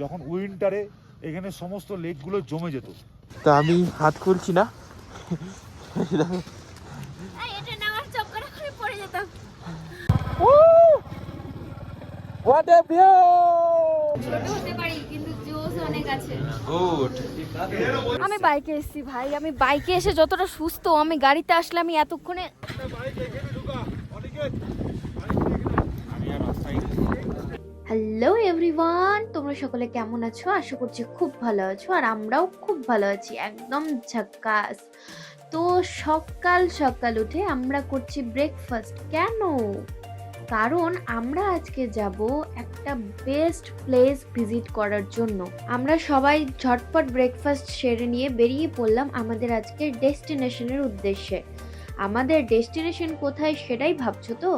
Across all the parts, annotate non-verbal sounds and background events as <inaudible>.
যখন উইন্টারে এখানে সমস্ত লেকগুলো জমে যেত। তা আমি হাত খুলছি না। আর এটা নেওয়ার চক্করে করে পড়ে যেতাম হোয়াট এ ভিউ ছোট হতে পারি কিন্তু জোশ অনেক আছে। গুড আমি বাইকে এসেছি ভাই আমি বাইকে এসে যতটা সুস্থ আমি গাড়িতে আসলে আমি এতক্ষণে হ্যালো এভরিওয়ান তোমরা সকলে কেমন আছো? আশা করছি খুব ভালো আছো, আর আমরাও খুব ভালো আছি। একদম ঝাক্কাস। তো সকাল সকাল উঠে আমরা করছি ব্রেকফাস্ট কেন? কারণ আমরা আজকে যাব একটা বেস্ট প্লেস ভিজিট করার জন্য। আমরা সবাই ঝটপট ব্রেকফাস্ট সেরে নিয়ে বেরিয়ে পড়লাম আমাদের আজকের ডেস্টিনেশনের উদ্দেশ্যে। আমাদের ডেস্টিনেশন কোথায় সেটাই ভাবছ তো?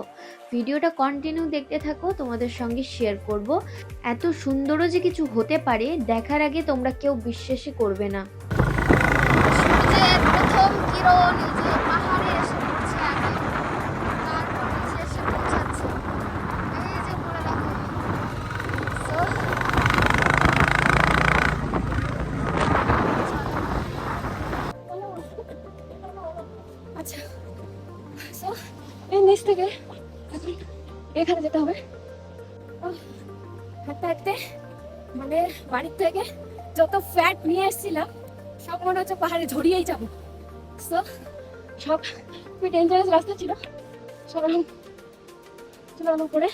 ভিডিওটা কন্টিনিউ দেখতে থাকো, তোমাদের সঙ্গে শেয়ার করব। এত সুন্দরও যে কিছু হতে পারে, দেখার আগে তোমরা কেউ বিশ্বাসই করবে না। আচ্ছা। নিচ থেকে এখানে যেতে হবে। হাঁটতে হাঁটতে মানে বাড়ির থেকে যত ফ্যাট নিয়ে এসেছিলাম, সব মনে হচ্ছে পাহাড়ে ঝরিয়েই যাব। সো সব, খুবই ডেঞ্জারাস রাস্তা ছিল। সব এখন চলানো করে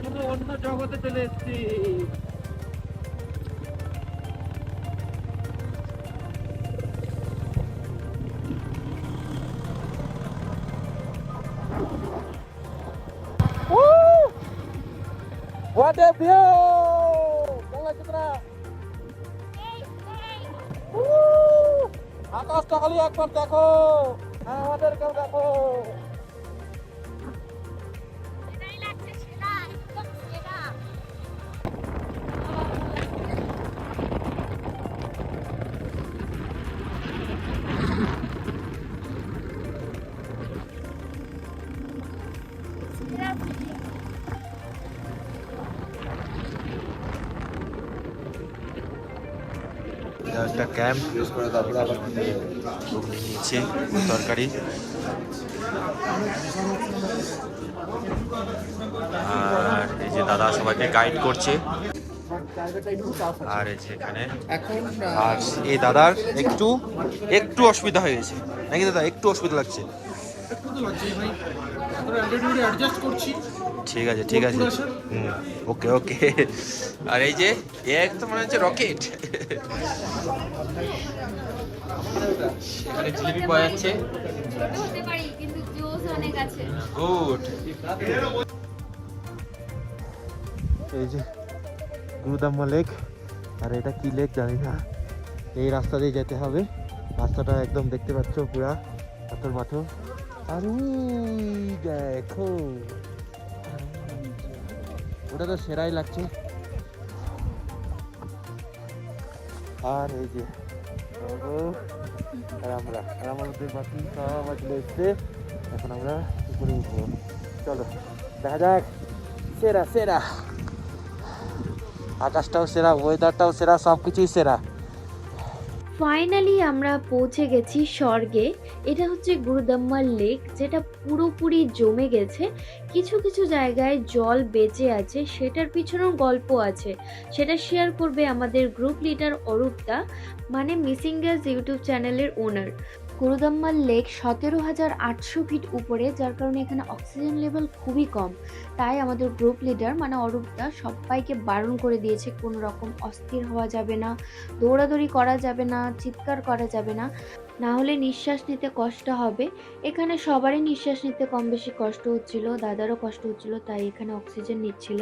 কোনো অন্য জগতে চলে এসেছি। কেমন লাগছে আকাশটা খালি একবার দেখো। হ্যাঁ আমাদেরকেও দেখো। একটা ক্যাম্প। নিচ্ছে তরকারি। আর এই যে দাদা সবাইকে গাইড করছে। আর এখানে আর এই দাদার একটু একটু অসুবিধা হয়ে গেছে। নাকি দাদা, একটু অসুবিধা লাগছে? ঠিক আছে ঠিক আছে। হুম ওকে ওকে। আর এই যে এ তো মনে হচ্ছে রকেট। এখানে জিলিপি পাওয়া যাচ্ছে। ছোট হতে পারি কিন্তু জোশ অনেক আছে গুড। এই যে গুরুদাম্মা লেক। আর এটা কি লেক জানি না। এই রাস্তা দিয়ে যেতে হবে। রাস্তাটা একদম দেখতে পাচ্ছ পুরা পাথর পাথর। আর দেখো। ওটা তো সেরাই লাগছে। আর এই যে আর আমরা এখন আমরা উপরে উঠবো? চলো, দেখা যাক। সেরা সেরা। আকাশটাও সেরা ওয়েদারটাও সেরা সব কিছুই সেরা। ফাইনালি আমরা পৌঁছে গেছি স্বর্গে। এটা হচ্ছে গুরুদাম্মার লেক, যেটা পুরোপুরি জমে গেছে। কিছু কিছু জায়গায় জল বেঁচে আছে, সেটার পিছনেও গল্প আছে। সেটা শেয়ার করবে আমাদের গ্রুপ লিডার অরূপদা মানে মিসিং গ্যাস ইউটিউব চ্যানেলের ওনার গুরুদাম্মার লেক সতেরো হাজার আটশো ফিট উপরে, যার কারণে এখানে অক্সিজেন লেভেল খুবই কম। তাই আমাদের গ্রুপ লিডার মানে অরূপদা সবাইকে বারণ করে দিয়েছে, কোনো রকম অস্থির হওয়া যাবে না, দৌড়াদৌড়ি করা যাবে না, চিৎকার করা যাবে না। না হলে নিঃশ্বাস নিতে কষ্ট হবে। এখানে সবারই নিঃশ্বাস নিতে কম বেশি কষ্ট হচ্ছিল, দাদারও কষ্ট হচ্ছিল, তাই এখানে অক্সিজেন নিচ্ছিল।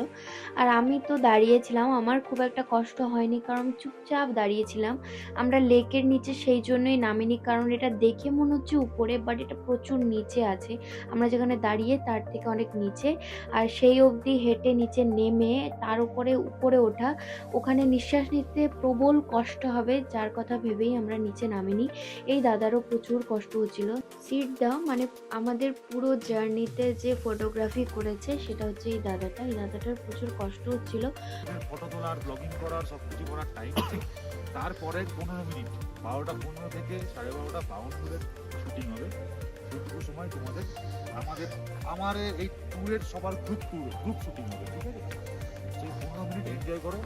আর আমি তো দাঁড়িয়েছিলাম, আমার খুব একটা কষ্ট হয়নি, কারণ চুপচাপ দাঁড়িয়েছিলাম। আমরা লেকের নিচে সেই জন্যই নামিনি, কারণ এটা দেখে মনে হচ্ছে উপরে বাট এটা প্রচুর নিচে আছে। আমরা যেখানে দাঁড়িয়ে তার থেকে অনেক নিচে, আর সেই অবধি হেঁটে নিচে নেমে তার উপরে উপরে ওঠা, ওখানে নিঃশ্বাস নিতে প্রবল কষ্ট হবে, যার কথা ভেবেই আমরা নিচে নামিনি। এই দাদারও প্রচুর কষ্ট হচ্ছিল। সিট দাও মানে আমাদের পুরো জার্নিতে যে ফটোগ্রাফি করেছে, সেটা হচ্ছে এই দাদাটা। এই দাদাটার প্রচুর কষ্ট হচ্ছিল। ফটো তোলার ব্লগিং করার সব কিছু করার টাইম তারপরে পনেরো মিনিট বারোটা পনেরো থেকে সাড়ে বারোটা বাউন্ড মিনিট শুটিং হবে। সেইটুকু সময় তোমাদের, আমাদের, আমার এই ট্যুরের সবার গ্রুপ ট্যুর গ্রুপ শুটিং হবে, ঠিক আছে? সেই পনেরো মিনিট এনজয় করো।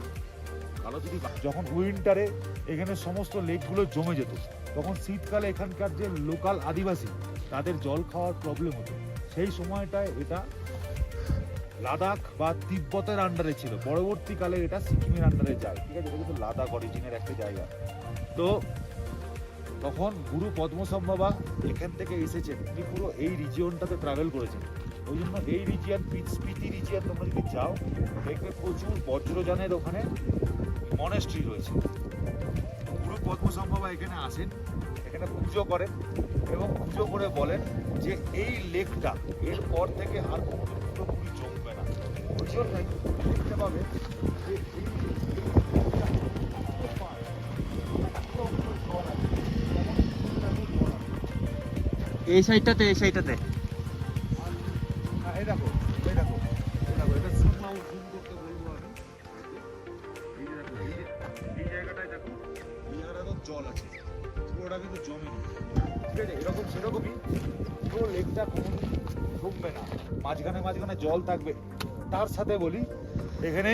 যদি যখন উইন্টারে এখানে সমস্ত লেকগুলো জমে যেত, তখন শীতকালে এখানকার যে লোকাল আদিবাসী, তাদের জল খাওয়ার প্রবলেম হতো। সেই সময়টায় এটা লাদাখ বা তিব্বতের আন্ডারে ছিল। পরবর্তীকালে এটা সিকিমের আন্ডারে যায়। ঠিক আছে, এটা কিন্তু লাদাখ অরিজিনের একটা জায়গা। তো তখন গুরু পদ্মসম্ভবা এখান থেকে এসেছেন। তিনি পুরো এই রিজিয়নটাতে ট্রাভেল করেছেন। ওই জন্য এই রিজিয়ন স্পিতি রিজিয়ান তোমরা যদি যাও, দেখবে প্রচুর বজ্রযানের ওখানে মনেস্ট্রি রয়েছে। গুরু পদ্মসম্ভবা এখানে আসেন এখানে পুজো করেন এবং পুজো করে বলেন যে এই লেকটা এরপর থেকে আর কোনোদিন পুরোপুরি জমবে না। ওই জন্যই দেখতে পাবে যে এই এই সাইডটাতে এত পায়, জল আছে। পুরোটা কিন্তু জমেনি ঠিক আছে, এরকম সেরকমই পুরো লেকটা কোনোদিন জমবে না। মাঝখানে মাঝখানে জল থাকবে। তার সাথে বলি, এখানে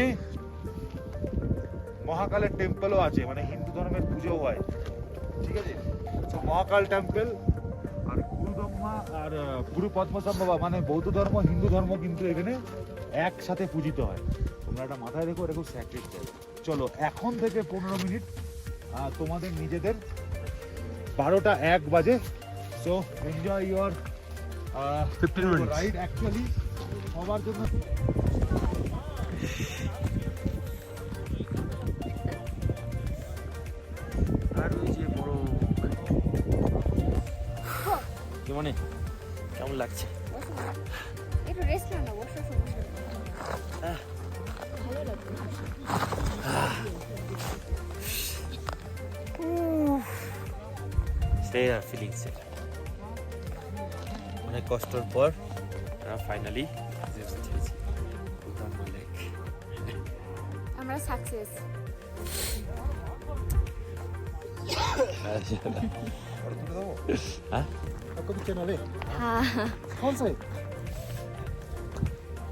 মহাকালের টেম্পলও আছে মানে হিন্দু ধর্মের পুজো হয়। ঠিক আছে? মহাকাল টেম্পল আর গুরুদম্মা আর গুরু পদ্মসম্ভবা মানে বৌদ্ধ ধর্ম, হিন্দু ধর্ম কিন্তু এখানে একসাথে পূজিত হয়। তোমরা এটা মাথায় রেখো খুব স্যাক্রেট চলো, এখন থেকে পনেরো মিনিট তোমাদের নিজেদের বারোটা এক বাজে। So enjoy your 15 minutes. Ride actually সবার জন্য আর ওই বড় কি মানে কেমন লাগছে? একটু রেস্ট না না বসো সমস্যা নেই। ভালো উফ সেরা ফিলিংস এর অনেক কষ্টর পর আমরা ফাইনালি আমরা সাকসেস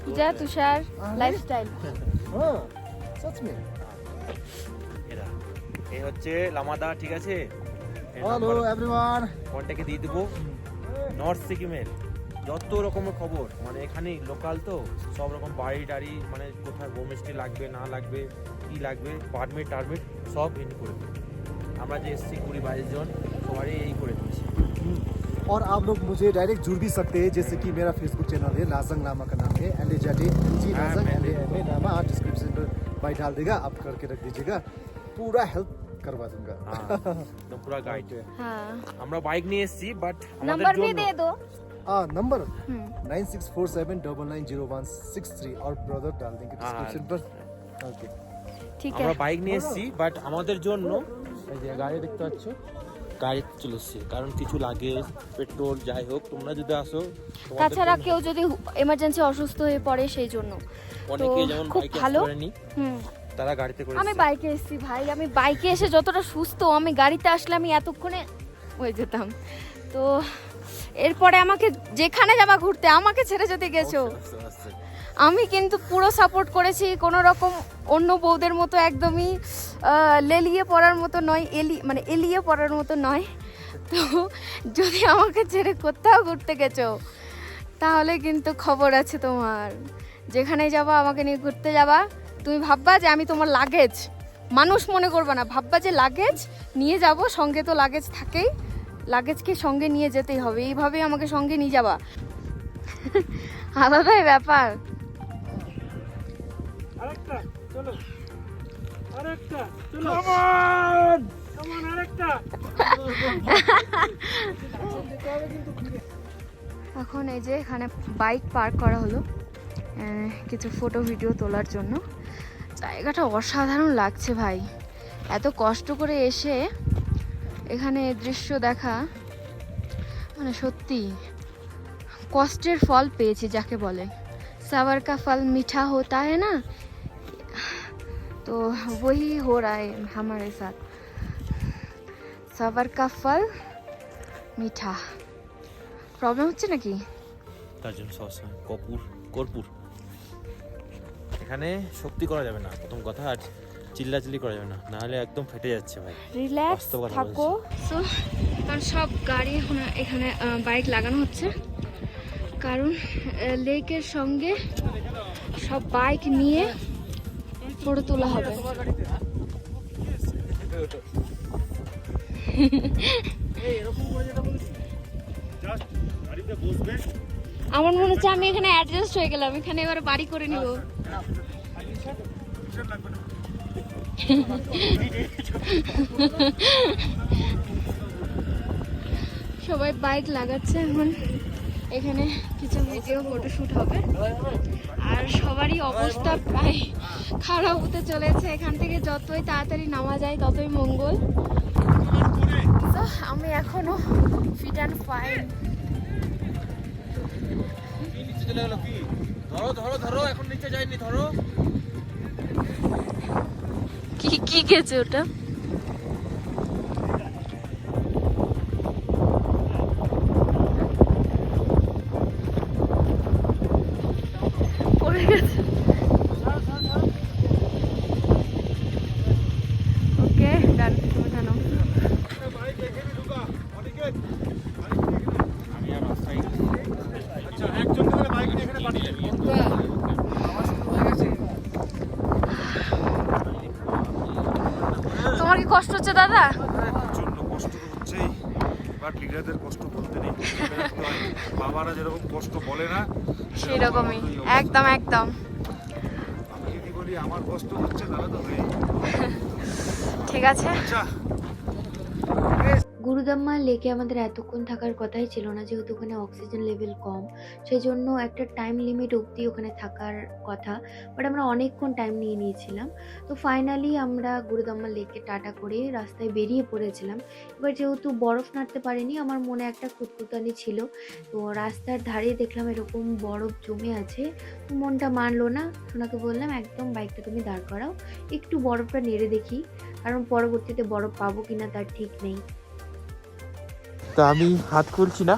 পূজা তুষার লাইফস্টাইল এই হচ্ছে লামাদা ঠিক আছে हेलो एवरीवन কন্ট্যাক্টে দিয়ে দেবো নর্থ সিকিমের যত রকমের খবর মানে এখানে লোকাল তো সব রকম বাড়ি টাড়ি মানে কোথায় হোমস্টে লাগবে না লাগবে কি লাগবে পারমিট টারমিট সব ইন করে দেবে আমরা যে এসছি কুড়ি বাইশ জন সবারই এই করে দিয়েছি और आप लोग मुझे डायरेक्ट जुड़ भी सकते हैं जैसे कि मेरा फेसबुक चैनल है लाजंग नामा का नाम है एल ए जाटे एल जी हाँ, लाजंग मैं एल ए नामा आप डिस्क्रिप्शन पर भाई डाल देगा आप करके रख दीजिएगा पूरा हेल्प करवा दूंगा হ্যাঁ একদম পুরো গাইড হ্যাঁ আমরা বাইক নিয়ে এসেছি বাট नंबर भी दे दो हाँ नंबर हम्म nine six four seven double nine zero one six three और ब्रदर डाल देंगे हाँ, डिस्क्रिप्शन पर ओके ঠিক আমরা আছে বাইক নিয়ে এসেছি বাট আমাদের জন্য এই যে গাড়ি দেখতে পাচ্ছ গাড়ি চলে এসছে কারণ কিছু লাগে পেট্রোল যাই হোক তোমরা যদি আসো তোমাদের তাছাড়া জন্য- কেউ যদি এমার্জেন্সি অসুস্থ হয়ে পড়ে সেই জন্য অনেকে তো যেমন খুব বাইকে ভালো। আসতে পারেনি হুম তারা গাড়িতে করে আমি বাইকে এসেছি ভাই আমি বাইকে এসে যতটা সুস্থ আমি গাড়িতে আসলে আমি এতক্ষণে হয়ে যেতাম। তো এরপরে আমাকে যেখানে যাবা ঘুরতে আমাকে ছেড়ে যেতে গেছো। আমি কিন্তু পুরো সাপোর্ট করেছি কোনো রকম অন্য বউদের মতো একদমই লেলিয়ে পড়ার মতো নয় এলি মানে এলিয়ে পড়ার মতো নয়। তো যদি আমাকে ছেড়ে কোথাও ঘুরতে গেছো তাহলে কিন্তু খবর আছে তোমার। যেখানে যাবা আমাকে নিয়ে ঘুরতে যাবা। তুমি ভাববা যে আমি তোমার লাগেজ মানুষ মনে করবা না ভাববা যে লাগেজ নিয়ে যাব সঙ্গে তো লাগেজ থাকেই। লাগেজকে সঙ্গে নিয়ে যেতেই হবে এইভাবে আমাকে সঙ্গে নিয়ে যাবা। <laughs> আলাদাই ব্যাপার। আরেকটা চলো। আরেকটা চলো। কেমন আরেকটা। <laughs> এখন এই যে এখানে বাইক পার্ক করা হলো কিছু ফটো ভিডিও তোলার জন্য। জায়গাটা অসাধারণ লাগছে ভাই। এত কষ্ট করে এসে এখানে দৃশ্য দেখা মানে সত্যি কষ্টের ফল পেয়েছি যাকে বলে। সাবার কা ফল মিঠা হতা হ্যাঁ না? তো ওই হো রা হামারে সাথ। সাবার কা ফল মিঠা। প্রবলেম হচ্ছে নাকি? তার কর্পূর। এখানে শক্তি করা যাবে না প্রথম কথা আর চিল্লাচিল্লি করা যাবে না নাহলে একদম ফেটে যাচ্ছে ভাই। রিল্যাক্স থাকো। সো কারণ সব গাড়ি এখন এখানে বাইক লাগানো হচ্ছে। কারণ লেকের সঙ্গে সব বাইক নিয়ে ফটো তোলা হবে। আমার মনে হচ্ছে আমি এখানে অ্যাডজাস্ট হয়ে গেলাম এখানে এবার বাড়ি করে নিব। না সবাই বাইক লাগাচ্ছে এখন। এখানে কিছু ভিডিও ফটোশ্যুট হবে। আর সবারই অবস্থা প্রায় খারাপ হতে চলেছে। এখান থেকে যতই তাড়াতাড়ি নামা যায় ততই মঙ্গল। তো আমি এখনও ফিট অ্যান্ড ফাইন ধরো ধরো ধরো এখন নিচে যায়নি ধরো। কি কি গেছে ওটা পড়ে গেছে ওকে ডান ওঠানো আমি আর রাস্তায় আচ্ছা একজন তাহলে বাইক নিয়ে এখানে পাঠিয়ে দেবে তোমার কি কষ্ট হচ্ছে দাদা? প্রচণ্ড কষ্ট হচ্ছেই। বাট লিডারদের কষ্ট বলতে নেই। বাবারা যেরকম কষ্ট বলে না সেই রকমই একদম একদম। আমি যদি বলি আমার কষ্ট হচ্ছে তাহলে তো ঠিক আছে। আচ্ছা। গুরুদাম্মা লেকে আমাদের এতক্ষণ থাকার কথাই ছিল না, যেহেতু ওখানে অক্সিজেন লেভেল কম সেই জন্য একটা টাইম লিমিট অবধি ওখানে থাকার কথা বাট আমরা অনেকক্ষণ টাইম নিয়ে নিয়েছিলাম। তো ফাইনালি আমরা গুরুদাম্মা লেকে টাটা করে রাস্তায় বেরিয়ে পড়েছিলাম। এবার যেহেতু বরফ নাড়তে পারিনি, আমার মনে একটা খুঁতখুতানি ছিল। তো রাস্তার ধারে দেখলাম এরকম বরফ জমে আছে, তো মনটা মানলো না। সোনাকে বললাম, একদম বাইকটা তুমি দাঁড় করাও, একটু বরফটা নেড়ে দেখি, কারণ পরবর্তীতে বরফ পাবো কিনা তার ঠিক নেই। তো আমি হাত খুলছি না।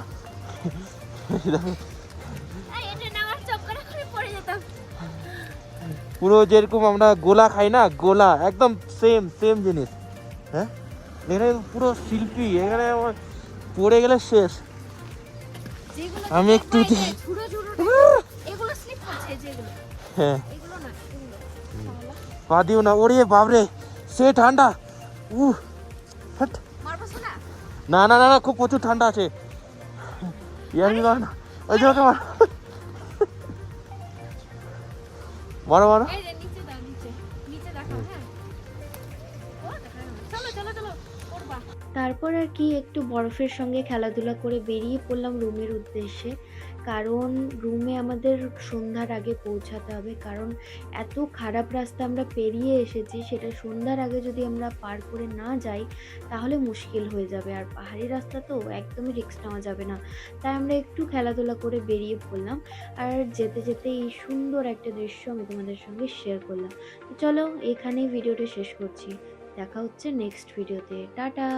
পুরো যেরকম আমরা গোলা খাই না গোলা একদম সেম সেম জিনিস। হ্যাঁ? এখানে পুরো শিল্পী এখানে আমার পড়ে গেলে শেষ। আমি একটু হ্যাঁ। পা দিও না ওরে বাবরে সে ঠান্ডা। উ মারবো না না না না খুব প্রচুর ঠান্ডা আছে। ইয়ার কি না ওই যে ওকে মারো। মারো হ্যাঁ। তারপর আর কি একটু বরফের সঙ্গে খেলাধুলা করে বেরিয়ে পড়লাম রুমের উদ্দেশ্যে। কারণ রুমে আমাদের সন্ধ্যার আগে পৌঁছাতে হবে। কারণ এত খারাপ রাস্তা আমরা পেরিয়ে এসেছি, সেটা সন্ধ্যার আগে যদি আমরা পার করে না যাই, তাহলে মুশকিল হয়ে যাবে। আর পাহাড়ি রাস্তা তো একদমই রিক্স নেওয়া যাবে না। তাই আমরা একটু খেলাধুলা করে বেরিয়ে পড়লাম। আর যেতে যেতে এই সুন্দর একটা দৃশ্য আমি তোমাদের সঙ্গে শেয়ার করলাম। চলো এখানেই ভিডিওটা শেষ করছি। দেখা হচ্ছে নেক্সট ভিডিওতে টাটা!